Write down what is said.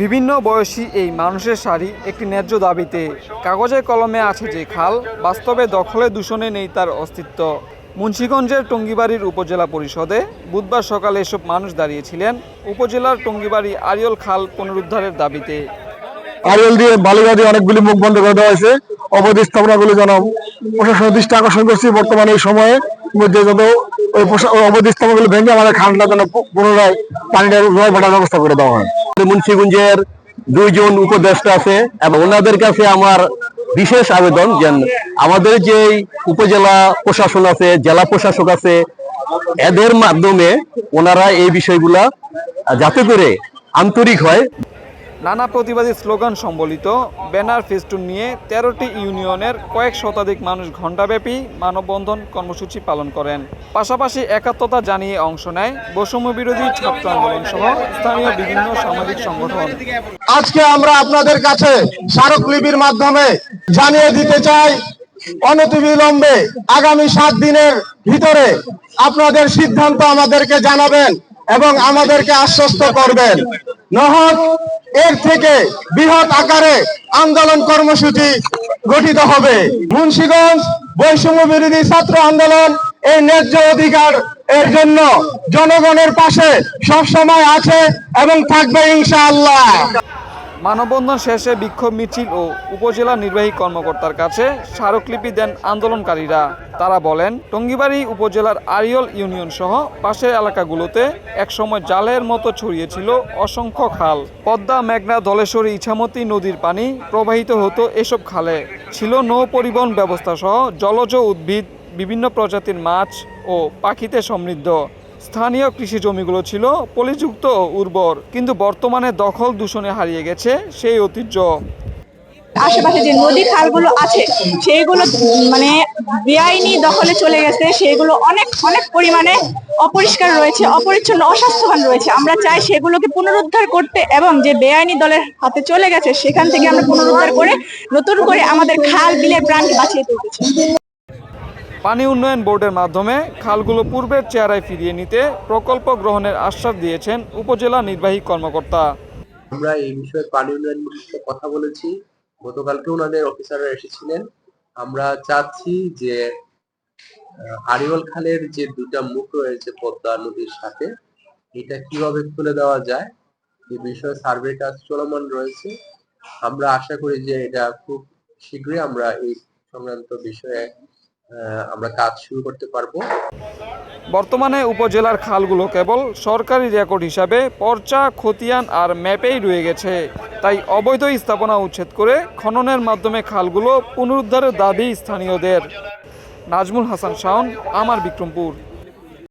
বিভিন্ন বয়সী এই মানুষের সারি একটি ন্যায্য দাবিতে। কাগজে কলমে আছে যে খাল, বাস্তবে দখলে দূষণে নেই তার অস্তিত্ব। মুন্সীগঞ্জের টঙ্গিবাড়ির উপজেলা পরিষদে বুধবার সকালে এসব মানুষ দাঁড়িয়েছিলেন উপজেলার টঙ্গিবাড়ি আরিয়ল খাল পুনরুদ্ধারের দাবিতে। আরিয়াল দিয়ে বালুগা দিয়ে অনেকগুলি মুখ বন্ধ করে দেওয়া হয়েছে। অবৈধ স্থাপনাগুলি যেন প্রশাসনের দৃষ্টি আকর্ষণ করছি বর্তমানে এই সময়ে। মধ্যে যত ওই প্রশা- ওই অবৈধ ভেঙে আমাদের খানটা যেন পুনরায় পানিটা ভাটার ব্যবস্থা করে দেওয়া হয়। মুন্সিগঞ্জের দুইজন উপদেষ্টা আছে এবং ওনাদের কাছে আমার বিশেষ আবেদন যে আমাদের যে উপজেলা প্রশাসন আছে, জেলা প্রশাসক আছে, এদের মাধ্যমে ওনারা এই বিষয়গুলা যাতে করে আন্তরিক হয়। নানা প্রতিবাদী স্লোগান সম্বলিত ব্যানার ফেস্টুন নিয়ে তেরোটি ইউনিয়নের কয়েক শতাধিক মানুষ ঘণ্টাব্যাপী মানববন্ধন কর্মসূচি পালন করেন। পাশাপাশি একাত্মতা জানিয়ে অংশ নেয় বৈষম্য বিরোধী ছাত্র আন্দোলন সহ স্থানীয় বিভিন্ন সামাজিক সংগঠন। আজকে আমরা আপনাদের কাছে স্মারকলিপির মাধ্যমে জানিয়ে দিতে চাই, অনতিবিলম্বে আগামী সাত দিনের ভিতরে আপনাদের সিদ্ধান্ত আমাদেরকে জানাবেন এবং আমাদেরকে আশ্বস্ত করবেন। এর থেকে বৃহৎ আকারে আন্দোলন কর্মসূচি গঠিত হবে। মুন্সীগঞ্জ বৈষম্য বিরোধী ছাত্র আন্দোলন এই ন্যায্য অধিকার এর জন্য জনগণের পাশে সবসময় আছে এবং থাকবে ইনশাআল্লাহ। মানববন্ধন শেষে বিক্ষোভ মিছিল ও উপজেলা নির্বাহী কর্মকর্তার কাছে স্মারকলিপি দেন আন্দোলনকারীরা। তারা বলেন, টঙ্গিবাড়ি উপজেলার আরিয়ল ইউনিয়ন সহ পাশের এলাকাগুলোতে একসময় জালের মতো ছড়িয়েছিল অসংখ্য খাল। পদ্মা, মেঘনা, ধলেশ্বরী, ইছামতি নদীর পানি প্রবাহিত হতো এসব খালে। ছিল নৌ পরিবহন ব্যবস্থা সহ জলজ উদ্ভিদ, বিভিন্ন প্রজাতির মাছ ও পাখিতে সমৃদ্ধ। স্থানীয় কৃষি জমিগুলো ছিল পলিযুক্ত উর্বর, কিন্তু বর্তমানে দখল দূষণে হারিয়ে গেছে সেই ঐতিহ্য। আশেপাশে যে নদী খালগুলো আছে, সেইগুলো মানে বেআইনি দখলে চলে গেছে। সেগুলো অনেক অনেক পরিমাণে অপরিষ্কার রয়েছে, অপরিচ্ছন্ন, অস্বাস্থ্যবান রয়েছে। আমরা চাই সেগুলোকে পুনরুদ্ধার করতে এবং যে বেআইনি দলের হাতে চলে গেছে, সেখান থেকে আমরা পুনরুদ্ধার করে নতুন করে আমাদের খাল, বিলের প্রাণকে বাঁচিয়ে তুলতেছি পানি উন্নয়ন বোর্ডের মাধ্যমে খালগুলো পূর্বের চেহারায় ফিরিয়ে নিতে প্রকল্প গ্রহণের আশ্বাস দিয়েছেন উপজেলা নির্বাহী কর্মকর্তা। আমরা এই বিষয়ে পানি উন্নয়ন সাথে কথা বলেছি। গতকালকে ওনাদের অফিসাররা এসেছিলেন। আমরা চাচ্ছি যে আড়িওয়াল খালের যে দুটা মুখ রয়েছে পদ্মা নদীর সাথে, এটা কীভাবে খুলে দেওয়া যায় এই বিষয়ে সার্ভে কাজ চলমান রয়েছে। আমরা আশা করি যে এটা খুব শীঘ্রই আমরা এই সংক্রান্ত বিষয়ে আমরা কাজ শুরু করতে পারব। বর্তমানে উপজেলার খালগুলো কেবল সরকারি রেকর্ড হিসাবে পর্চা, খতিয়ান আর ম্যাপেই রয়ে গেছে। তাই অবৈধ স্থাপনা উচ্ছেদ করে খননের মাধ্যমে খালগুলো পুনরুদ্ধারের দাবি স্থানীয়দের। নাজমুল হাসান শাওন, আমার বিক্রমপুর।